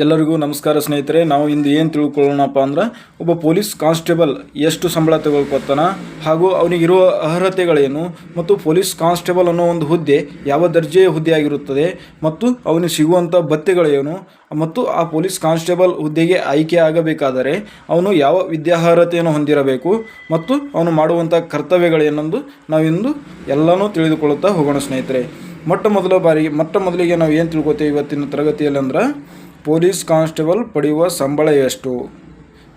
ಎಲ್ಲರಿಗೂ ನಮಸ್ಕಾರ ಸ್ನೇಹಿತರೆ, ನಾವು ಇಂದು ಏನು ತಿಳ್ಕೊಳ್ಳೋಣಪ್ಪ ಅಂದ್ರೆ, ಒಬ್ಬ ಪೊಲೀಸ್ ಕಾನ್ಸ್ಟೇಬಲ್ ಎಷ್ಟು ಸಂಬಳ ತಗೊಳ್ಕೊತಾನ ಹಾಗೂ ಅವನಿಗಿರುವ ಅರ್ಹತೆಗಳೇನು, ಮತ್ತು ಪೊಲೀಸ್ ಕಾನ್ಸ್ಟೇಬಲ್ ಅನ್ನೋ ಒಂದು ಹುದ್ದೆ ಯಾವ ದರ್ಜೆಯ ಹುದ್ದೆ ಆಗಿರುತ್ತದೆ ಮತ್ತು ಅವನಿಗೆ ಸಿಗುವಂಥ ಭತ್ಯೆಗಳೇನು ಮತ್ತು ಆ ಪೊಲೀಸ್ ಕಾನ್ಸ್ಟೇಬಲ್ ಹುದ್ದೆಗೆ ಆಯ್ಕೆ ಆಗಬೇಕಾದರೆ, ಅವನು ಯಾವ ವಿದ್ಯಾರ್ಹತೆಯನ್ನು ಹೊಂದಿರಬೇಕು, ಮತ್ತು ಅವನು ಮಾಡುವಂಥ ಕರ್ತವ್ಯಗಳೇನೆಂದು ನಾವಿಂದು ಎಲ್ಲನೂ ತಿಳಿದುಕೊಳ್ಳುತ್ತಾ ಹೋಗೋಣ ಸ್ನೇಹಿತರೆ. ಮೊಟ್ಟ ಮೊದಲ ಬಾರಿಗೆ, ಮೊಟ್ಟ ಮೊದಲಿಗೆ ನಾವು ಏನು ತಿಳ್ಕೊತೇವೆ ಇವತ್ತಿನ ತರಗತಿಯಲ್ಲಿ ಅಂದ್ರೆ ಪೊಲೀಸ್ ಕಾನ್ಸ್ಟೇಬಲ್ ಪಡೆಯುವ ಸಂಬಳ ಎಷ್ಟು?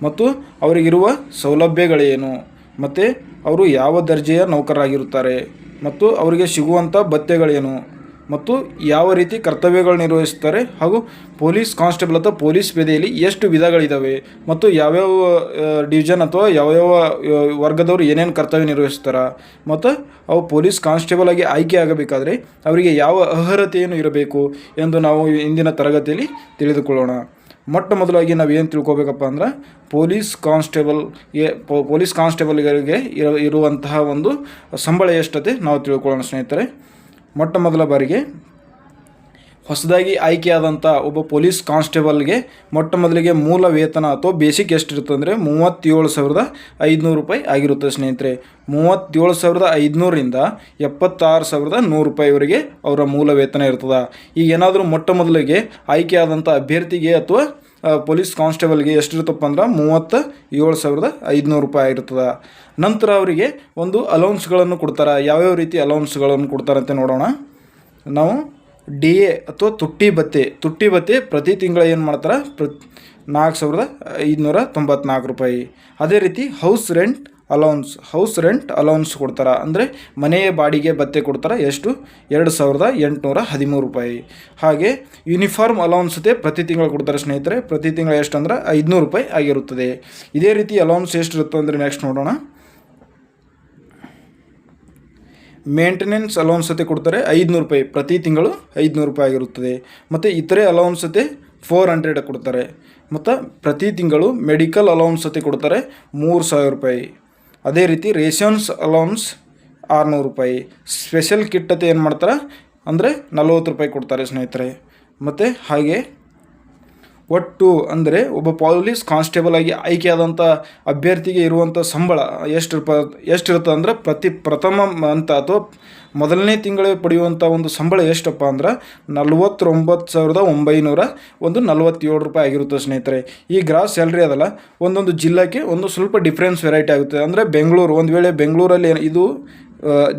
ಮತ್ತು ಅವರಿಗಿರುವ ಸೌಲಭ್ಯಗಳೇನು? ಮತ್ತು ಅವರು ಯಾವ ದರ್ಜೆಯ ನೌಕರರಾಗಿರುತ್ತಾರೆ? ಮತ್ತು ಅವರಿಗೆ ಸಿಗುವಂಥ ಭತ್ಯೆಗಳೇನು? ಮತ್ತು ಯಾವ ರೀತಿ ಕರ್ತವ್ಯಗಳು ನಿರ್ವಹಿಸ್ತಾರೆ ಹಾಗೂ ಪೊಲೀಸ್ ಕಾನ್ಸ್ಟೇಬಲ್ ಅಥವಾ ಪೊಲೀಸ್ ಪೇದೆಯಲ್ಲಿ ಎಷ್ಟು ವಿಧಗಳಿದ್ದಾವೆ ಮತ್ತು ಯಾವ್ಯಾವ ಡಿವಿಷನ್ ಅಥವಾ ಯಾವ್ಯಾವ ವರ್ಗದವರು ಏನೇನು ಕರ್ತವ್ಯ ನಿರ್ವಹಿಸ್ತಾರೆ ಮತ್ತು ಅವು ಪೊಲೀಸ್ ಕಾನ್ಸ್ಟೇಬಲ್ ಆಗಿ ಆಯ್ಕೆ ಆಗಬೇಕಾದ್ರೆ ಅವರಿಗೆ ಯಾವ ಅರ್ಹತೆಯನ್ನು ಇರಬೇಕು ಎಂದು ನಾವು ಇಂದಿನ ತರಗತಿಯಲ್ಲಿ ತಿಳಿದುಕೊಳ್ಳೋಣ. ಮೊಟ್ಟ ಮೊದಲಾಗಿ ನಾವು ಏನು ತಿಳ್ಕೊಬೇಕಪ್ಪ ಅಂದ್ರೆ ಪೊಲೀಸ್ ಕಾನ್ಸ್ಟೇಬಲ್ಗೆ ಪೊಲೀಸ್ ಕಾನ್ಸ್ಟೇಬಲ್ಗಳಿಗೆ ಇರ, ಇರುವಂತಹ ಒಂದು ಸಂಬಳ ಎಷ್ಟತೆ ನಾವು ತಿಳ್ಕೊಳ್ಳೋಣ ಸ್ನೇಹಿತರೆ. ಮೊಟ್ಟ ಮೊದಲ ಬಾರಿಗೆ ಹೊಸದಾಗಿ ಆಯ್ಕೆಯಾದಂಥ ಒಬ್ಬ ಪೊಲೀಸ್ ಕಾನ್ಸ್ಟೇಬಲ್ಗೆ ಮೊಟ್ಟ ಮೊದಲಿಗೆ ಮೂಲ ವೇತನ ಅಥವಾ ಬೇಸಿಕ್ ಎಷ್ಟಿರುತ್ತೆ ಅಂದರೆ ಮೂವತ್ತೇಳು ಸಾವಿರದ ಐದುನೂರು ರೂಪಾಯಿ ಆಗಿರುತ್ತೆ ಸ್ನೇಹಿತರೆ. ಮೂವತ್ತೇಳು ಸಾವಿರದ ಐದುನೂರಿಂದ ಎಪ್ಪತ್ತಾರು ಸಾವಿರದ ನೂರು ರೂಪಾಯಿವರೆಗೆ ಅವರ ಮೂಲ ವೇತನ ಇರ್ತದೆ. ಈಗ ಏನಾದರೂ ಮೊಟ್ಟ ಮೊದಲಿಗೆ ಆಯ್ಕೆಯಾದಂಥ ಅಭ್ಯರ್ಥಿಗೆ ಅಥವಾ ಪೊಲೀಸ್ ಕಾನ್ಸ್ಟೇಬಲ್ಗೆ ಎಷ್ಟಿರುತ್ತಪ್ಪ ಅಂದ್ರೆ ಮೂವತ್ತ ಏಳು ಸಾವಿರದ ಐದುನೂರು ರೂಪಾಯಿ ಆಗಿರ್ತದೆ. ನಂತರ ಅವರಿಗೆ ಒಂದು ಅಲೌನ್ಸ್ಗಳನ್ನು ಕೊಡ್ತಾರೆ. ಯಾವ್ಯಾವ ರೀತಿ ಅಲೌನ್ಸ್ಗಳನ್ನು ಅಂತ ನೋಡೋಣ. ನಾವು ಡಿ ಎ ಅಥವಾ ತುಟ್ಟಿ ಭತ್ತೆ. ತುಟ್ಟಿ ಭತ್ತೆ ಪ್ರತಿ ತಿಂಗಳ ಏನು ಮಾಡ್ತಾರೆ? ಪ್ರ ನಾಲ್ಕು ಸಾವಿರದ ಐದುನೂರ ತೊಂಬತ್ನಾಲ್ಕು ರೂಪಾಯಿ. ಅದೇ ರೀತಿ house rent allowance house rent allowance ಕೊಡ್ತಾರೆ. ಅಂದರೆ ಮನೆಯ ಬಾಡಿಗೆ ಭತ್ತೆ ಕೊಡ್ತಾರೆ. ಎಷ್ಟು? ಎರಡು ಸಾವಿರದ ಎಂಟುನೂರ ಹದಿಮೂರು ರೂಪಾಯಿ. ಹಾಗೆ ಯೂನಿಫಾರ್ಮ್ ಅಲೌನ್ಸ್ ಅದೇ ಪ್ರತಿ ತಿಂಗಳು ಕೊಡ್ತಾರೆ ಸ್ನೇಹಿತರೆ. ಪ್ರತಿ ತಿಂಗಳು ಎಷ್ಟು ಅಂದ್ರೆ ಐದುನೂರು ರೂಪಾಯಿ ಆಗಿರುತ್ತದೆ. ಇದೇ ರೀತಿ ಅಲೌನ್ಸ್ ಎಷ್ಟು ಇರುತ್ತೆ ಅಂದರೆ ನೆಕ್ಸ್ಟ್ ನೋಡೋಣ. ಮೇಂಟೆನೆನ್ಸ್ ಅಲೌನ್ಸ್ ಅತೆ ಕೊಡ್ತಾರೆ ಐದುನೂರು ರೂಪಾಯಿ. ಪ್ರತಿ ತಿಂಗಳು ಐದುನೂರು ರೂಪಾಯಿ ಆಗಿರುತ್ತದೆ. ಮತ್ತು ಇತರೆ ಅಲೌನ್ಸ್ ಅತೆ ಫೋರ್ ಹಂಡ್ರೆಡ್ ಕೊಡ್ತಾರೆ. ಮತ್ತು ಪ್ರತಿ ತಿಂಗಳು ಮೆಡಿಕಲ್ ಅಲೌನ್ಸ್ ಅತೆ ಕೊಡ್ತಾರೆ ಮೂರು ಸಾವಿರ ರೂಪಾಯಿ. ಅದೇ ರೀತಿ ರೇಷನ್ಸ್ ಅಲೌನ್ಸ್ ಆರುನೂರು ರೂಪಾಯಿ. ಸ್ಪೆಷಲ್ ಕಿಟ್ ಅಂತ ಏನು ಮಾಡ್ತಾರೆ? ಅಂದರೆ ನಲ್ವತ್ತು ರೂಪಾಯಿ ಕೊಡ್ತಾರೆ ಸ್ನೇಹಿತರೆ. ಮತ್ತು ಹಾಗೆ ಒಟ್ಟು ಅಂದರೆ ಒಬ್ಬ ಪೊಲೀಸ್ ಕಾನ್ಸ್ಟೇಬಲ್ ಆಗಿ ಆಯ್ಕೆಯಾದಂಥ ಅಭ್ಯರ್ಥಿಗೆ ಇರುವಂಥ ಸಂಬಳ ಎಷ್ಟು ಪ ಎಷ್ಟಿರುತ್ತೆ ಅಂದರೆ ಪ್ರತಿ ಪ್ರಥಮ ಅಂತ ಅಥವಾ ಮೊದಲನೇ ತಿಂಗಳೇ ಪಡೆಯುವಂಥ ಒಂದು ಸಂಬಳ ಎಷ್ಟಪ್ಪ ಅಂದ್ರೆ ನಲ್ವತ್ತೊಂಬತ್ತು ಸಾವಿರದ ಒಂಬೈನೂರ ಒಂದು ನಲ್ವತ್ತೇಳು ರೂಪಾಯಿ ಆಗಿರುತ್ತೆ ಸ್ನೇಹಿತರೆ. ಈ ಗ್ರಾಸ್ ಸ್ಯಾಲ್ರಿ ಅದಲ್ಲ, ಒಂದೊಂದು ಜಿಲ್ಲೆಗೆ ಒಂದು ಸ್ವಲ್ಪ ಡಿಫ್ರೆನ್ಸ್ ವೆರೈಟಿ ಆಗುತ್ತೆ. ಅಂದರೆ ಬೆಂಗಳೂರು, ಒಂದು ವೇಳೆ ಬೆಂಗಳೂರಲ್ಲಿ ಇದು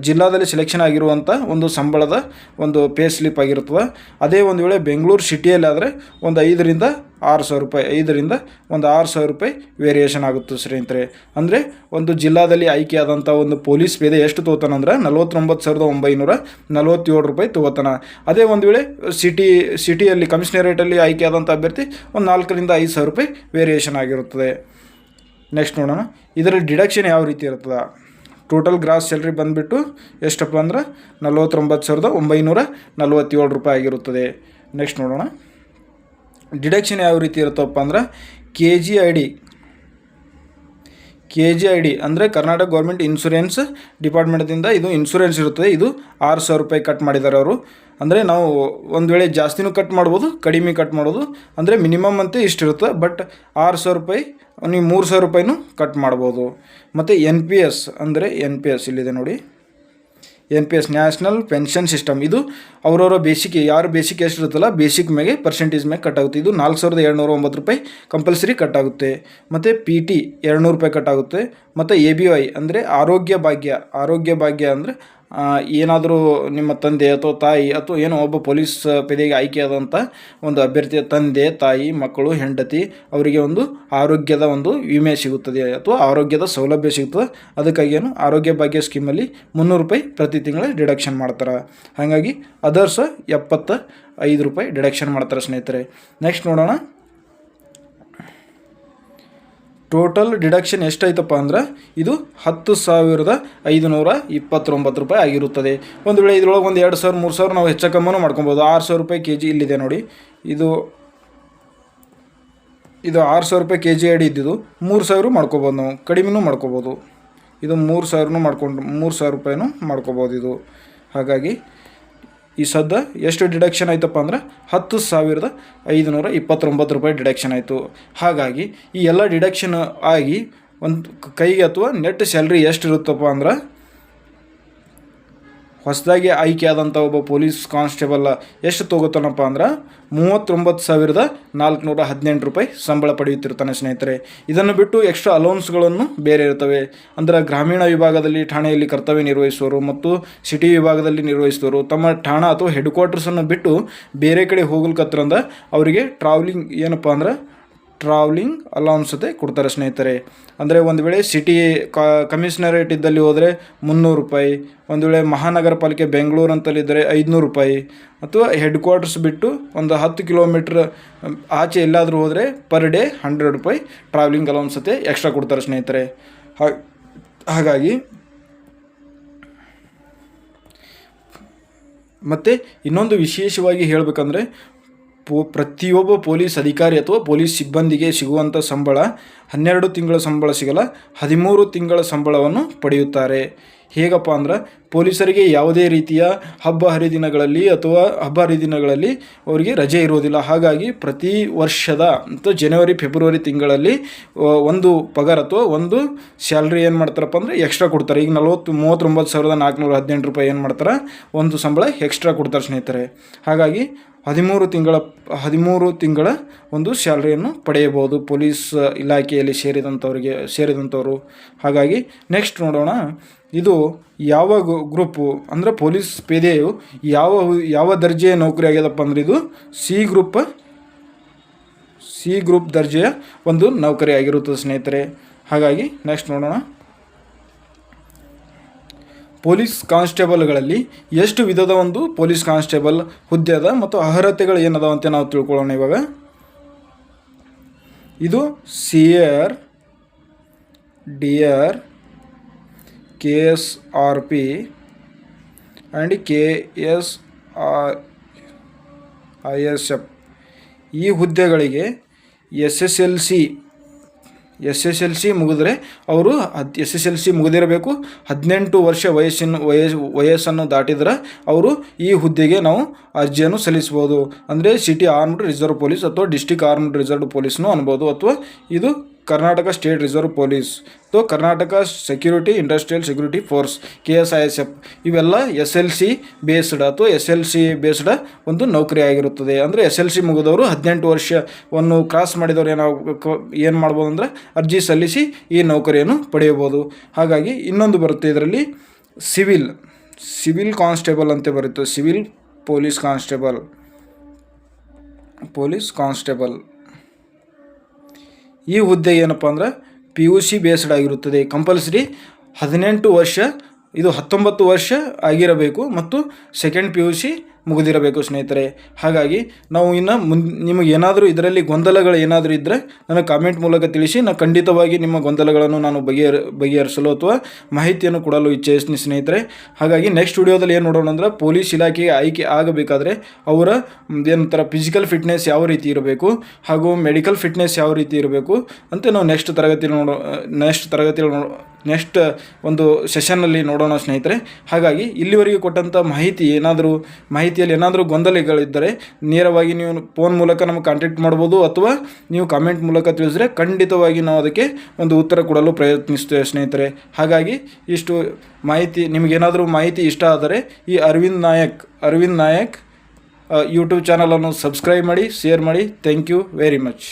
ಜಿಲ್ಲಾದಲ್ಲಿ ಸೆಲೆಕ್ಷನ್ ಆಗಿರುವಂಥ ಒಂದು ಸಂಬಳದ ಒಂದು ಪೇ ಸ್ಲಿಪ್ ಆಗಿರ್ತದೆ. ಅದೇ ಒಂದು ವೇಳೆ ಬೆಂಗಳೂರು ಸಿಟಿಯಲ್ಲಿ ಆದರೆ ಒಂದು ಐದರಿಂದ ಆರು ಸಾವಿರ ರೂಪಾಯಿ, ಐದರಿಂದ ಒಂದು ಆರು ಸಾವಿರ ರೂಪಾಯಿ ವೇರಿಯೇಷನ್ ಆಗುತ್ತೆ ಸ್ನೇಹಿತರೆ. ಅಂದರೆ ಒಂದು ಜಿಲ್ಲಾದಲ್ಲಿ ಆಯ್ಕೆಯಾದಂಥ ಒಂದು ಪೊಲೀಸ್ ಪೇದೆ ಎಷ್ಟು ತೊಗೋತಾನಂದ್ರೆ ನಲ್ವತ್ತೊಂಬತ್ತು ಸಾವಿರದ ಒಂಬೈನೂರ ನಲವತ್ತೇಳು ರೂಪಾಯಿ ತೊಗೋತಾನ. ಅದೇ ಒಂದು ವೇಳೆ ಸಿಟಿ ಸಿಟಿಯಲ್ಲಿ ಕಮಿಷನರೇಟಲ್ಲಿ ಆಯ್ಕೆಯಾದಂಥ ಅಭ್ಯರ್ಥಿ ಒಂದು ನಾಲ್ಕರಿಂದ ಐದು ಸಾವಿರ ರೂಪಾಯಿ ವೇರಿಯೇಷನ್ ಆಗಿರುತ್ತದೆ. ನೆಕ್ಸ್ಟ್ ನೋಡೋಣ. ಇದರಲ್ಲಿ ಡಿಡಕ್ಷನ್ ಯಾವ ರೀತಿ ಇರ್ತದೆ ಟೋಟಲ್ ಗ್ರಾಸ್ ಸ್ಯಾಲ್ರಿ ಬಂದುಬಿಟ್ಟು ಎಷ್ಟಪ್ಪ ಅಂದ್ರೆ ನಲ್ವತ್ತೊಂಬತ್ತು ಸಾವಿರದ ಒಂಬೈನೂರ ನಲ್ವತ್ತೇಳು ರೂಪಾಯಿ ಆಗಿರುತ್ತದೆ. ನೆಕ್ಸ್ಟ್ ನೋಡೋಣ. ಡಿಡಕ್ಷನ್ ಯಾವ ರೀತಿ ಇರುತ್ತಪ್ಪ ಅಂದ್ರೆ K G I D K G I D ಅಂದರೆ ಕರ್ನಾಟಕ ಗೌರ್ಮೆಂಟ್ ಇನ್ಶೂರೆನ್ಸ್ ಡಿಪಾರ್ಟ್ಮೆಂಟ್ದಿಂದ ಇದು ಇನ್ಶೂರೆನ್ಸ್ ಇರುತ್ತದೆ. ಇದು ಆರು ಸಾವಿರ ರೂಪಾಯಿ ಕಟ್ ಮಾಡಿದ್ದಾರೆ ಅವರು. ಅಂದರೆ ನಾವು ಒಂದು ವೇಳೆ ಜಾಸ್ತಿನೂ ಕಟ್ ಮಾಡ್ಬೋದು, ಕಡಿಮೆ ಕಟ್ ಮಾಡೋದು. ಅಂದರೆ ಮಿನಿಮಮ್ ಅಂತ ಇಷ್ಟಿರುತ್ತೆ ಬಟ್ ಆರು ಸಾವಿರ ರೂಪಾಯಿ, ನೀವು ಮೂರು ಸಾವಿರ ರೂಪಾಯಿನೂ ಕಟ್ ಮಾಡ್ಬೋದು. ಮತ್ತು ಎನ್ ಪಿ ಎಸ್ ಅಂದರೆ ಎನ್ ಪಿ ಎಸ್ ಇಲ್ಲಿದೆ ನೋಡಿ. N P S national pension system. ಇದು ಅವರವರ ಬೇಸಿಕ್ ಯಾರು ಬೇಸಿಕ್ ಎಷ್ಟು ಇರುತ್ತಲ್ಲ, ಬೇಸಿಕ್ ಮೇಲೆ ಪರ್ಸೆಂಟೇಜ್ ಮೇಲೆ ಕಟ್ ಆಗುತ್ತೆ. ಇದು ನಾಲ್ಕು ಸಾವಿರದ ಏಳ್ನೂರ ಒಂಬತ್ತು ರೂಪಾಯಿ ಕಂಪಲ್ಸರಿ ಕಟ್ ಆಗುತ್ತೆ. ಮತ್ತು ಪಿ ಟಿ ಎರಡುನೂರು ರೂಪಾಯಿ ಕಟ್ ಆಗುತ್ತೆ. ಮತ್ತು ಎ ಬಿ ವೈ ಅಂದರೆ ಆರೋಗ್ಯ ಭಾಗ್ಯ. ಆರೋಗ್ಯ ಭಾಗ್ಯ ಅಂದರೆ ಏನಾದರೂ ನಿಮ್ಮ ತಂದೆ ಅಥವಾ ತಾಯಿ ಅಥವಾ ಏನೋ ಒಬ್ಬ ಪೊಲೀಸ್ ಪೇದೆಗೆ ಆಯ್ಕೆಯಾದಂಥ ಒಂದು ಅಭ್ಯರ್ಥಿಯ ತಂದೆ, ತಾಯಿ, ಮಕ್ಕಳು, ಹೆಂಡತಿ, ಅವರಿಗೆ ಒಂದು ಆರೋಗ್ಯದ ಒಂದು ವಿಮೆ ಸಿಗುತ್ತದೆ ಅಥವಾ ಆರೋಗ್ಯದ ಸೌಲಭ್ಯ ಸಿಗುತ್ತದೆ. ಅದಕ್ಕಾಗಿ ಏನು? ಆರೋಗ್ಯ ಭಾಗ್ಯ ಸ್ಕೀಮಲ್ಲಿ ಮುನ್ನೂರು ರೂಪಾಯಿ ಪ್ರತಿ ತಿಂಗಳು ಡಿಡಕ್ಷನ್ ಮಾಡ್ತಾರೆ. ಹಾಗಾಗಿ ಅದರ್ಸ್ ಎಪ್ಪತ್ತ ಐದು ರೂಪಾಯಿ ಡಿಡಕ್ಷನ್ ಮಾಡ್ತಾರೆ ಸ್ನೇಹಿತರೆ. ನೆಕ್ಸ್ಟ್ ನೋಡೋಣ. ಟೋಟಲ್ ಡಿಡಕ್ಷನ್ ಎಷ್ಟಾಯ್ತಪ್ಪ ಅಂದ್ರೆ ಇದು ಹತ್ತು ಸಾವಿರದ ಐದುನೂರ ಇಪ್ಪತ್ತೊಂಬತ್ತು ರೂಪಾಯಿ ಆಗಿರುತ್ತದೆ. ಒಂದು ವೇಳೆ ಇದ್ರೊಳಗೆ ಒಂದು ಎರಡು ಸಾವಿರ, ಮೂರು ಸಾವಿರ ನಾವು ಹೆಚ್ಚು ಕಮ್ಮನೂ ಮಾಡ್ಕೊಬೋದು. ಆರು ಸಾವಿರ ರೂಪಾಯಿ ಕೆ ಜಿ ಇಲ್ಲಿದೆ ನೋಡಿ. ಇದು ಇದು ಆರು ಸಾವಿರ ರೂಪಾಯಿ ಕೆ ಜಿ ಅಡಿ ಇದ್ದಿದ್ದು ಮೂರು ಸಾವಿರ ಮಾಡ್ಕೊಬೋದು ನಾವು. ಕಡಿಮೆನೂ ಮಾಡ್ಕೊಬೋದು. ಇದು ಮೂರು ಸಾವಿರನೂ ಮಾಡ್ಕೊಂಡು, ಮೂರು ಸಾವಿರ ರೂಪಾಯಿನೂ ಮಾಡ್ಕೊಬೋದು ಇದು. ಹಾಗಾಗಿ ಈ ಸದ್ದ ಎಷ್ಟು ಡಿಡಕ್ಷನ್ ಆಯ್ತಪ್ಪ ಅಂದ್ರೆ ಹತ್ತು ಸಾವಿರದ ಐದುನೂರ ಇಪ್ಪತ್ತೊಂಬತ್ತು ರೂಪಾಯಿ ಡಿಡಕ್ಷನ್ ಆಯಿತು. ಹಾಗಾಗಿ ಈ ಎಲ್ಲ ಡಿಡಕ್ಷನ್ ಆಗಿ ಒಂದು ಕೈಗೆ ಅಥವಾ ನೆಟ್ ಸ್ಯಾಲ್ರಿ ಎಷ್ಟು ಇರುತ್ತಪ್ಪ ಅಂದ್ರೆ ಹೊಸದಾಗಿ ಆಯ್ಕೆಯಾದಂಥ ಒಬ್ಬ ಪೊಲೀಸ್ ಕಾನ್ಸ್ಟೇಬಲ್ ಎಷ್ಟು ತೊಗೋತಾನಪ್ಪ ಅಂದ್ರೆ ಮೂವತ್ತೊಂಬತ್ತು ಸಾವಿರದ ನಾಲ್ಕುನೂರ ಹದಿನೆಂಟು ರೂಪಾಯಿ ಸಂಬಳ ಪಡೆಯುತ್ತಿರ್ತಾನೆ ಸ್ನೇಹಿತರೆ. ಇದನ್ನು ಬಿಟ್ಟು ಎಕ್ಸ್ಟ್ರಾ ಅಲೌನ್ಸ್ಗಳನ್ನು ಬೇರೆ ಇರ್ತವೆ ಅಂದರೆ ಗ್ರಾಮೀಣ ವಿಭಾಗದಲ್ಲಿ ಠಾಣೆಯಲ್ಲಿ ಕರ್ತವ್ಯ ನಿರ್ವಹಿಸುವವರು ಮತ್ತು ಸಿಟಿ ವಿಭಾಗದಲ್ಲಿ ನಿರ್ವಹಿಸುವರು ತಮ್ಮ ಠಾಣಾ ಅಥವಾ ಹೆಡ್ ಕ್ವಾರ್ಟರ್ಸನ್ನು ಬಿಟ್ಟು ಬೇರೆ ಕಡೆ ಹೋಗ್ಲಿಕ್ಕತ್ರಂದ ಅವರಿಗೆ ಟ್ರಾವೆಲಿಂಗ್ ಏನಪ್ಪ ಅಂದ್ರೆ ಟ್ರಾವ್ಲಿಂಗ್ ಅಲೌನ್ಸತೆ ಕೊಡ್ತಾರೆ ಸ್ನೇಹಿತರೆ. ಅಂದರೆ ಒಂದು ವೇಳೆ ಸಿಟಿ ಕಮಿಷನರೇಟ್ ಇದ್ದಲ್ಲಿ ಹೋದರೆ ಮುನ್ನೂರು ರೂಪಾಯಿ, ಒಂದು ವೇಳೆ ಮಹಾನಗರ ಪಾಲಿಕೆ ಬೆಂಗಳೂರು ಅಂತಲ್ಲಿದ್ದರೆ ಐದುನೂರು ರೂಪಾಯಿ, ಅಥವಾ ಹೆಡ್ ಕ್ವಾರ್ಟರ್ಸ್ ಬಿಟ್ಟು ಒಂದು ಹತ್ತು ಕಿಲೋಮೀಟ್ರ್ ಆಚೆ ಎಲ್ಲಾದರೂ ಹೋದರೆ ಪರ್ ಡೇ ಹಂಡ್ರೆಡ್ ರೂಪಾಯಿ ಟ್ರಾವೆಲಿಂಗ್ ಅಲೌನ್ಸತೆ ಎಕ್ಸ್ಟ್ರಾ ಕೊಡ್ತಾರೆ ಸ್ನೇಹಿತರೆ. ಹಾಗಾಗಿ ಮತ್ತು ಇನ್ನೊಂದು ವಿಶೇಷವಾಗಿ ಹೇಳಬೇಕಂದ್ರೆ ಪೋ, ಪ್ರತಿಯೊಬ್ಬ ಪೊಲೀಸ್ ಅಧಿಕಾರಿ ಅಥವಾ ಪೊಲೀಸ್ ಸಿಬ್ಬಂದಿಗೆ ಸಿಗುವಂಥ ಸಂಬಳ ಹನ್ನೆರಡು ತಿಂಗಳ ಸಂಬಳ ಸಿಗಲ್ಲ, ಹದಿಮೂರು ತಿಂಗಳ ಸಂಬಳವನ್ನು ಪಡೆಯುತ್ತಾರೆ. ಹೇಗಪ್ಪ ಅಂದ್ರೆ, ಪೊಲೀಸರಿಗೆ ಯಾವುದೇ ರೀತಿಯ ಹಬ್ಬ ಹರಿದಿನಗಳಲ್ಲಿ ಅಥವಾ ಹಬ್ಬ ಹರಿದಿನಗಳಲ್ಲಿ ಅವರಿಗೆ ರಜೆ ಇರುವುದಿಲ್ಲ. ಹಾಗಾಗಿ ಪ್ರತಿ ವರ್ಷದ ಅಥವಾ ಜನವರಿ, ಫೆಬ್ರವರಿ ತಿಂಗಳಲ್ಲಿ ಒಂದು ಪಗಾರ ಅಥವಾ ಒಂದು ಸ್ಯಾಲ್ರಿ ಏನು ಮಾಡ್ತಾರಪ್ಪ ಅಂದರೆ ಎಕ್ಸ್ಟ್ರಾ ಕೊಡ್ತಾರೆ. ಈಗ ನಲ್ವತ್ತು, ಮೂವತ್ತೊಂಬತ್ತು ಸಾವಿರದ ನಾಲ್ಕುನೂರ ಹದಿನೆಂಟು ರೂಪಾಯಿ ಏನು ಮಾಡ್ತಾರೆ, ಒಂದು ಸಂಬಳ ಎಕ್ಸ್ಟ್ರಾ ಕೊಡ್ತಾರೆ ಸ್ನೇಹಿತರೆ. ಹಾಗಾಗಿ ಹದಿಮೂರು ತಿಂಗಳ ಹದಿಮೂರು ತಿಂಗಳ ಒಂದು ಸ್ಯಾಲ್ರಿಯನ್ನು ಪಡೆಯಬಹುದು. ಪೊಲೀಸ್ ಇಲಾಖೆಯಲ್ಲಿ ಸೇರಿದಂಥವರಿಗೆ ಸೇರಿದಂಥವರು ಹಾಗಾಗಿ ನೆಕ್ಸ್ಟ್ ನೋಡೋಣ. ಇದು ಯಾವ ಗ್ರೂಪು? ಅಂದರೆ ಪೊಲೀಸ್ ಪೇದೆಯು ಯಾವ ಯಾವ ದರ್ಜೆಯ ನೌಕರಿ ಆಗ್ಯದಪ್ಪ ಅಂದ್ರೆ ಇದು ಸಿ ಗ್ರೂಪ್ ಸಿ ಗ್ರೂಪ್ ದರ್ಜೆಯ ಒಂದು ನೌಕರಿ ಆಗಿರುತ್ತದೆ ಸ್ನೇಹಿತರೆ. ಹಾಗಾಗಿ ನೆಕ್ಸ್ಟ್ ನೋಡೋಣ. ಪೊಲೀಸ್ ಕಾನ್ಸ್ಟೇಬಲ್ಗಳಲ್ಲಿ ಎಷ್ಟು ವಿಧದ ಒಂದು ಪೊಲೀಸ್ ಕಾನ್ಸ್ಟೇಬಲ್, ಹುದ್ದೆ ಅದ ಮತ್ತು ಅರ್ಹತೆಗಳು ಏನದಾವ ಅಂತ ನಾವು ತಿಳ್ಕೊಳ್ಳೋಣ ಇವಾಗ. ಇದು C R D R K S R P and K S R I S F ಈ ಹುದ್ದೆಗಳಿಗೆ S S L C S S L C ಮುಗಿದ್ರೆ ಅವರು ಹದ್ ಎಸ್ ಎಸ್ ಎಲ್ ಸಿ ಮುಗಿದಿರಬೇಕು. ಹದಿನೆಂಟು ವರ್ಷ ವಯಸ್ಸಿನ ವಯಸ್ಸು ವಯಸ್ಸನ್ನು ದಾಟಿದ್ರೆ ಅವರು ಈ ಹುದ್ದೆಗೆ ನಾವು ಅರ್ಜಿಯನ್ನು ಸಲ್ಲಿಸ್ಬೋದು. ಅಂದರೆ ಸಿಟಿ ಆರ್ಮ್ಡ್ ರಿಸರ್ವ್ ಪೊಲೀಸ್ ಅಥವಾ ಡಿಸ್ಟಿಕ್ ಆರ್ಮ್ಡ್ ರಿಸರ್ವ್ ಪೊಲೀಸ್ನೂ ಅನ್ಬೋದು. ಅಥವಾ ಇದು Karnataka state reserve police so Karnataka security industrial security force K S I S F ಇವೆಲ್ಲ ಎಸ್ ಎಲ್ ಸಿ ಬೇಸ್ಡ್ ಅಥವಾ ಎಸ್ ಎಲ್ ಸಿ ಬೇಸ್ಡ್ ಒಂದು ನೌಕರಿ ಆಗಿರುತ್ತದೆ. ಅಂದರೆ ಎಸ್ ಎಲ್ ಸಿ ಮುಗಿದವರು ಹದಿನೆಂಟು ವರ್ಷವನ್ನು ಕ್ರಾಸ್ ಮಾಡಿದವರು ಏನಾಗಬೇಕು ಏನು ಮಾಡ್ಬೋದು ಅಂದರೆ ಅರ್ಜಿ ಸಲ್ಲಿಸಿ ಈ ನೌಕರಿಯನ್ನು ಪಡೆಯಬಹುದು ಹಾಗಾಗಿ ಇನ್ನೊಂದು ಬರುತ್ತೆ ಇದರಲ್ಲಿ ಸಿವಿಲ್ ಸಿವಿಲ್ ಕಾನ್ಸ್ಟೇಬಲ್ ಅಂತ ಬರುತ್ತೆ. Civil police constable police constable ಈ ಹುದ್ದೆ ಏನಪ್ಪ ಅಂದ್ರೆ ಪಿ ಯು ಸಿ ಬೇಸ್ಡ್ ಆಗಿರುತ್ತದೆ. ಕಂಪಲ್ಸರಿ ಹದಿನೆಂಟು ವರ್ಷ, ಇದು ಹತ್ತೊಂಬತ್ತು ವರ್ಷ ಆಗಿರಬೇಕು. ಮತ್ತು ಸೆಕೆಂಡ್ ಪಿ ಯು ಸಿ ಮುಗಿದಿರಬೇಕು ಸ್ನೇಹಿತರೆ. ಹಾಗಾಗಿ ನಾವು ಇನ್ನು ಮುನ್, ನಿಮಗೆ ಏನಾದರೂ ಇದರಲ್ಲಿ ಗೊಂದಲಗಳು ಏನಾದರೂ ಇದ್ದರೆ ನನಗೆ ಕಾಮೆಂಟ್ ಮೂಲಕ ತಿಳಿಸಿ ನಾನು ಖಂಡಿತವಾಗಿ ನಿಮ್ಮ ಗೊಂದಲಗಳನ್ನು ನಾನು ಬಗೆಹರ, ಬಗೆಹರಿಸಲು ಅಥವಾ ಮಾಹಿತಿಯನ್ನು ಕೊಡಲು ಇಚ್ಛಿಸ್ತೀನಿ ಸ್ನೇಹಿತರೆ. ಹಾಗಾಗಿ ನೆಕ್ಸ್ಟ್ ವಿಡಿಯೋದಲ್ಲಿ ಏನು ನೋಡೋಣ ಅಂದ್ರೆ ಪೊಲೀಸ್ ಇಲಾಖೆಗೆ ಆಯ್ಕೆ ಆಗಬೇಕಾದ್ರೆ ಅವರ ಏನಂತಾರೆ ಫಿಸಿಕಲ್ ಫಿಟ್ನೆಸ್ ಯಾವ ರೀತಿ ಇರಬೇಕು ಹಾಗೂ ಮೆಡಿಕಲ್ ಫಿಟ್ನೆಸ್ ಯಾವ ರೀತಿ ಇರಬೇಕು ಅಂತ ನಾವು ನೆಕ್ಸ್ಟ್ ತರಗತಿಯಲ್ಲಿ ನೋಡೋ ನೆಕ್ಸ್ಟ್ ತರಗತಿಯಲ್ಲಿ ನೋಡೋ ನೆಕ್ಸ್ಟ್ ಒಂದು ಸೆಷನ್ನಲ್ಲಿ ನೋಡೋಣ ಸ್ನೇಹಿತರೆ. ಹಾಗಾಗಿ ಇಲ್ಲಿವರೆಗೆ ಕೊಟ್ಟಂಥ ಮಾಹಿತಿ ಏನಾದರೂ ಮಾಹಿತಿಯಲ್ಲಿ ಏನಾದರೂ ಗೊಂದಲಗಳಿದ್ದರೆ ನೇರವಾಗಿ ನೀವು ಫೋನ್ ಮೂಲಕ ನಮಗೆ ಕಾಂಟ್ಯಾಕ್ಟ್ ಮಾಡ್ಬೋದು ಅಥವಾ ನೀವು ಕಾಮೆಂಟ್ ಮೂಲಕ ತಿಳಿಸಿದ್ರೆ ಖಂಡಿತವಾಗಿ ನಾವು ಅದಕ್ಕೆ ಒಂದು ಉತ್ತರ ಕೊಡಲು ಪ್ರಯತ್ನಿಸ್ತೇವೆ ಸ್ನೇಹಿತರೆ. ಹಾಗಾಗಿ ಇಷ್ಟು ಮಾಹಿತಿ ನಿಮಗೇನಾದರೂ ಮಾಹಿತಿ ಇಷ್ಟ ಆದರೆ ಈ ಅರವಿಂದ್ ನಾಯಕ್ ಅರವಿಂದ್ ನಾಯಕ್ ಯೂಟ್ಯೂಬ್ ಚಾನಲನ್ನು ಸಬ್ಸ್ಕ್ರೈಬ್ ಮಾಡಿ ಶೇರ್ ಮಾಡಿ. Thank you very much